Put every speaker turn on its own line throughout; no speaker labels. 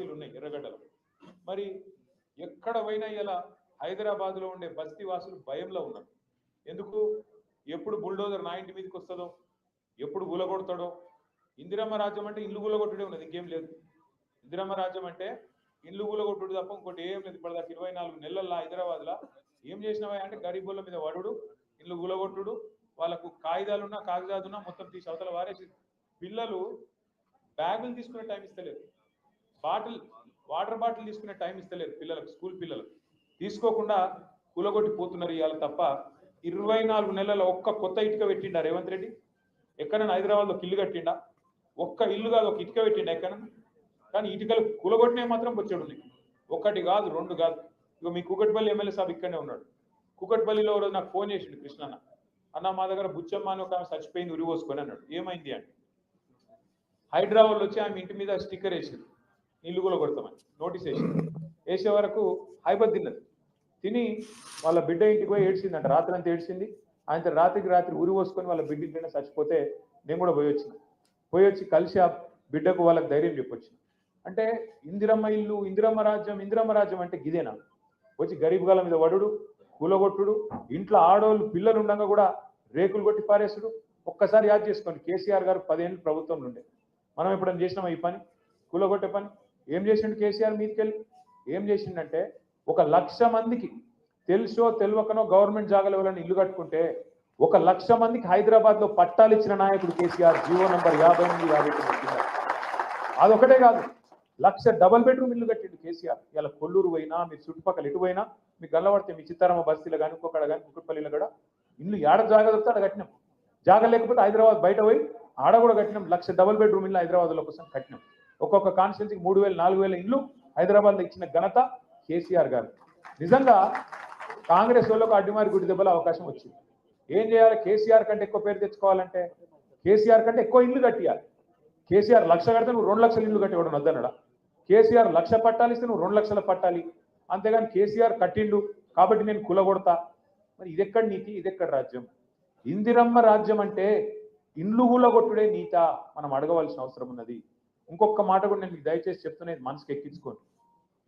బస్తీలు ఉన్నాయి ఎర్రగడ్డలు. మరి ఎక్కడ పోయినా ఇలా హైదరాబాద్లో ఉండే బస్తీ వాసులు భయంలో ఉన్నారు. ఎందుకు? ఎప్పుడు బుల్డోజర్ నా ఇంటి మీదకి వస్తుందో ఎప్పుడు గులగొడతాడో. ఇందిరమ్మ రాజ్యం అంటే ఇల్లు గులగొట్టుడే ఉన్నది ఇంకేం లేదు. ఇందిరమ్మ రాజ్యం అంటే ఇల్లు గులగొట్టుడు తప్ప ఇంకోటి ఏం లేదు. ఇప్పటిదాకా ఇరవై నాలుగు నెలల్లో హైదరాబాద్లో ఏం చేసినావా అంటే గరీబుల మీద వడుడు ఇల్లు గులగొట్టుడు వాళ్ళకు కాగితాలున్నా కాగితాలున్నా మొత్తం తీసి అవతల వారేసి పిల్లలు బ్యాగులు తీసుకునే టైం ఇస్తలేదు. బాటిల్ వాటర్ బాటిల్ తీసుకునే టైం ఇస్తలేరు పిల్లలకు స్కూల్ పిల్లలకు తీసుకోకుండా కూలగొట్టి పోతున్నారు ఇవాళ తప్ప ఇరవై నాలుగు నెలల ఒక్క కొత్త ఇటుక పెట్టిండా రేవంత్ రెడ్డి? ఎక్కడైనా హైదరాబాద్లో ఒక ఇల్లు కట్టిండా? ఒక్క ఇల్లు కాదు ఒక ఇటుక పెట్టిండా ఎక్కడైనా? కానీ ఇటుకలు కూలగొట్టినే మాత్రం వచ్చాడు నీకు ఒకటి కాదు రెండు కాదు. ఇక మీ కూకట్పల్లి ఎమ్మెల్యే సాబ్ ఇక్కడనే ఉన్నాడు. కూకట్పల్లిలో రోజు నాకు ఫోన్ చేసిండు కృష్ణన్న. అన్న మా దగ్గర బుచ్చమ్మ అని ఒక ఆమె చచ్చిపోయింది ఉరిపోసుకొని అన్నాడు. ఏమైంది అంటే? హైదరాబాద్ వచ్చి ఆమె ఇంటి మీద స్టిక్కర్ వేసింది ఇల్లు కూడా కొడతామని నోటీస్ వేసి వేసే వరకు హైబత్ తిన్నది. తిని వాళ్ళ బిడ్డ ఇంటికి పోయి ఏడ్చిందంట. రాత్రి అంతా ఏడ్చింది. ఆయన రాత్రికి రాత్రి ఉరి పోసుకొని వాళ్ళ బిడ్డ ఇంటినే చచ్చిపోతే నేను కూడా పోయి వచ్చిన. పోయి వచ్చి కలిసి ఆ బిడ్డకు వాళ్ళకి ధైర్యం చెప్పొచ్చింది అంటే ఇందిరమ్మ ఇల్లు ఇందిరమ్మ రాజ్యం ఇందిరమ్మ రాజ్యం అంటే గిదేనా? వచ్చి గరీబ్ గాల మీద వడుడు కూలగొట్టుడు ఇంట్లో ఆడవాళ్ళు పిల్లలు ఉండగా కూడా రేకులు కొట్టి పారేసుడు. ఒక్కసారి యాద్ చేసుకోండి. కేసీఆర్ గారు పదేళ్ళు ప్రభుత్వంలో ఉండే. మనం ఎప్పుడైనా చేసినామా ఈ పని? కూలగొట్టే పని? ఏం చేసిండు కేసీఆర్ మీదకెళ్ళి? ఏం చేసిండంటే ఒక లక్ష మందికి తెలుసో తెలియకనో గవర్నమెంట్ జాగాలు ఎవరైనా ఇల్లు కట్టుకుంటే ఒక లక్ష మందికి హైదరాబాద్లో పట్టాలు ఇచ్చిన నాయకుడు కేసీఆర్ జీవో నంబర్ యాభై ఎనిమిది యాభై తొమ్మిది అదొకటే కాదు లక్ష డబల్ బెడ్రూమ్ ఇల్లు కట్టిండు కేసీఆర్. ఇలా కొల్లూరు పోయినా మీరు చుట్టుపక్కల ఎటు పోయినా మీకు గల్లబడితే మీ చిత్తారమ్మ బస్తీలో కానీ ఇంకొకడ కానీ కుక్కట్పల్లిలో కూడా ఇల్లు ఏడ జాగా దొరికితే ఆడ కట్టినాం. జాగా లేకపోతే హైదరాబాద్ బయట పోయి ఆడ కూడా కట్టినాం. లక్ష డబల్ బెడ్రూమ్ ఇల్లు హైదరాబాద్లో కోసం కట్టినాం. ఒక్కొక్క కాన్స్టిట్యున్సీకి మూడు వేలు నాలుగు వేల ఇల్లు హైదరాబాద్లో ఇచ్చిన ఘనత కేసీఆర్ గారు. నిజంగా కాంగ్రెస్ వాళ్ళకు అడ్డిమారి గుడి దెబ్బల అవకాశం వచ్చింది. ఏం చేయాలి? కేసీఆర్ కంటే ఎక్కువ పేరు తెచ్చుకోవాలంటే? కేసీఆర్ కంటే ఎక్కువ ఇల్లు కట్టియాలి. కేసీఆర్ లక్ష కడితే నువ్వు రెండు లక్షల ఇల్లు కట్టివ్వడం వద్దనడా కేసీఆర్ లక్ష పట్టాలి ఇస్తే నువ్వు రెండు లక్షల పట్టాలి. అంతేగాని కేసీఆర్ కట్టిండు కాబట్టి నేను కులగొడతా. మరి ఇదెక్కడ నీతి? ఇదెక్కడ రాజ్యం? ఇందిరమ్మ రాజ్యం అంటే ఇండ్లు కూలగొట్టుడే నీత. మనం అడగవలసిన అవసరం ఉన్నది. ఇంకొక మాట కూడా నేను మీకు దయచేసి చెప్తున్నది మనసుకి ఎక్కించుకోండి.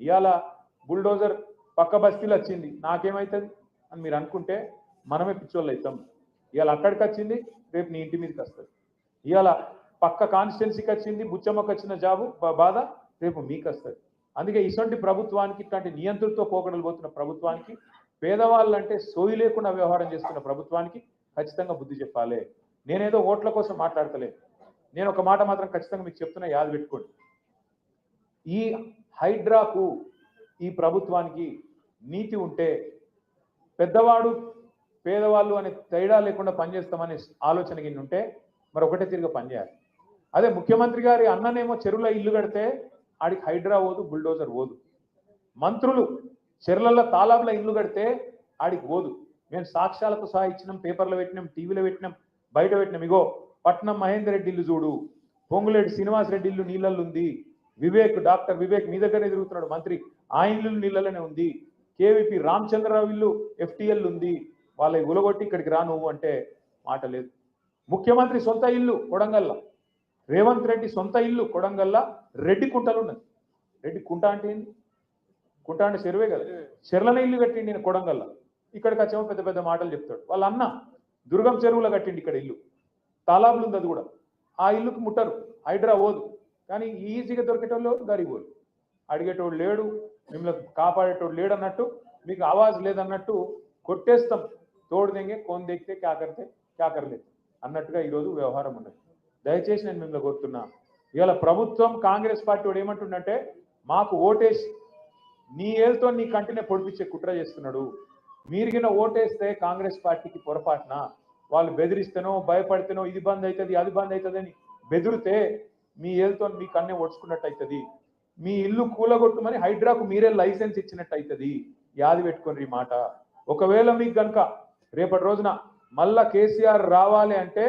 ఇవాళ బుల్డోజర్ పక్క బస్తీలు వచ్చింది నాకేమవుతుంది అని మీరు అనుకుంటే మనమే పిచ్చోళ్ళు అవుతాం. ఇవాళ అక్కడికి వచ్చింది రేపు నీ ఇంటి మీదకి వస్తుంది. ఇవాళ పక్క కాన్స్టిట్యున్సీకి వచ్చింది బుచ్చమ్మకి వచ్చిన జాబు బా- బాధ రేపు మీకు వస్తుంది. అందుకే ఇటువంటి ప్రభుత్వానికి ఇట్లాంటి నియంత్రణతో పోకడలు పోతున్న ప్రభుత్వానికి పేదవాళ్ళంటే సోయి లేకుండా వ్యవహారం చేస్తున్న ప్రభుత్వానికి ఖచ్చితంగా బుద్ధి చెప్పాలి. నేనేదో ఓట్ల కోసం మాట్లాడతలేదు నేను ఒక మాట మాత్రం ఖచ్చితంగా మీకు చెప్తున్నా యాద పెట్టుకోండి. ఈ హైడ్రాకు ఈ ప్రభుత్వానికి నీతి ఉంటే పెద్దవాడు పేదవాళ్ళు అనే తేడా లేకుండా పనిచేస్తామనే ఆలోచన కింద ఉంటే మరి ఒకటే తిరిగి పనిచేయాలి. అదే ముఖ్యమంత్రి గారి అన్ననేమో చెరువులో ఇల్లు కడితే ఆడికి హైడ్రా పోదు బుల్డోజర్ పోదు. మంత్రులు చెరువులలో తాలాబుల ఇల్లు కడితే ఆడికి పోదు. మేము సాక్ష్యాలతో సహా ఇచ్చినాం పేపర్లో పెట్టినాం టీవీలో పెట్టినాం బయట పెట్టినాం ఇగో పట్నం మహేందర్ రెడ్డి ఇల్లు చూడు పొంగులేటి శ్రీనివాస్ రెడ్డి ఇల్లు నీళ్ళల్లో ఉంది వివేక్ డాక్టర్ వివేక్ మీ దగ్గరనే తిరుగుతున్నాడు మంత్రి. ఆ ఇల్లు నీళ్ళలోనే ఉంది. కేవీపీ రామచంద్రరావు ఇల్లు ఎఫ్టీఎల్ ఉంది. వాళ్ళ ఉలగొట్టి ఇక్కడికి రా నువ్వు అంటే మాట లేదు. ముఖ్యమంత్రి సొంత ఇల్లు కొడంగల్ల. రేవంత్ రెడ్డి సొంత ఇల్లు కొడంగల్ల. రెడ్డి కుంటలు ఉన్నది. రెడ్డి కుంట అంటే ఏంది? కుంట అంటే చెరువే కదా. చెర్లన ఇల్లు కట్టిండి నేను కొడంగల్ల. ఇక్కడికి వచ్చేమో పెద్ద పెద్ద మాటలు చెప్తాడు. వాళ్ళ అన్న దుర్గం చెరువులో కట్టిండి ఇక్కడ ఇల్లు. తాలాబులు ఉంది అది కూడా. ఆ ఇల్లుకి ముట్టరు. హైడ్రా పోదు. కానీ ఈజీగా దొరికేటోళ్ళు గరీబోళ్ళు అడిగేటోడు లేడు. మిమ్మల్ని కాపాడేటోడు లేడు అన్నట్టు మీకు ఆవాజ్ లేదన్నట్టు కొట్టేస్తాం. తోడు దెంగే కోన్ దెక్కితే కాకరితే కాకరలేదు అన్నట్టుగా ఈరోజు వ్యవహారం ఉన్నది. దయచేసి నేను మిమ్మల్ని కోరుతున్నా. ఇవాళ ప్రభుత్వం కాంగ్రెస్ పార్టీ వాడు ఏమంటుండంటే మాకు ఓటేసి నీ ఏళ్ళతో నీ కంటినే పొడిపించే కుట్ర చేస్తున్నాడు. మీరిగిన ఓటేస్తే కాంగ్రెస్ పార్టీకి పొరపాటున? వాళ్ళు బెదిరిస్తేనో భయపడితేనో ఇది బంద్ అవుతుంది అది బంద్ అవుతుంది అని బెదిరితే మీ ఏళ్ళతో మీ కన్నే ఒడుచుకున్నట్టు అవుతుంది మీ ఇల్లు కూలగొట్టుమని హైడ్రాకు మీరే లైసెన్స్ ఇచ్చినట్టు అవుతుంది యాది పెట్టుకోండి మాట. ఒకవేళ మీకు కనుక రేపటి రోజున మళ్ళా కేసీఆర్ రావాలి అంటే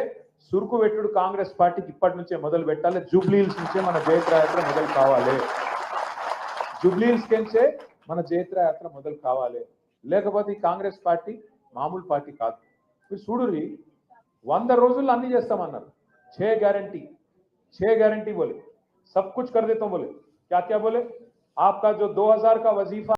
సురుకు పెట్టుడు కాంగ్రెస్ పార్టీకి ఇప్పటి నుంచే మొదలు పెట్టాలి. జూబ్లీహిల్స్ నుంచే మన జయత్రయాత్ర మొదలు కావాలి. జూబ్లీహిల్స్ కెంచే మన జయత్రయాత్ర మొదలు కావాలి. లేకపోతే ఈ కాంగ్రెస్ పార్టీ మామూలు పార్టీ కాదు. మీరు చూడురి వంద రోజుల్లో అన్ని చేస్తామన్నారు ఛే గ్యారంటీ ఛే గ్యారంటీ బోలే సబ్ కుచ్ కర్ దేతాం బోలే क्या क्या बोले आपका जो 2000 का वजीफा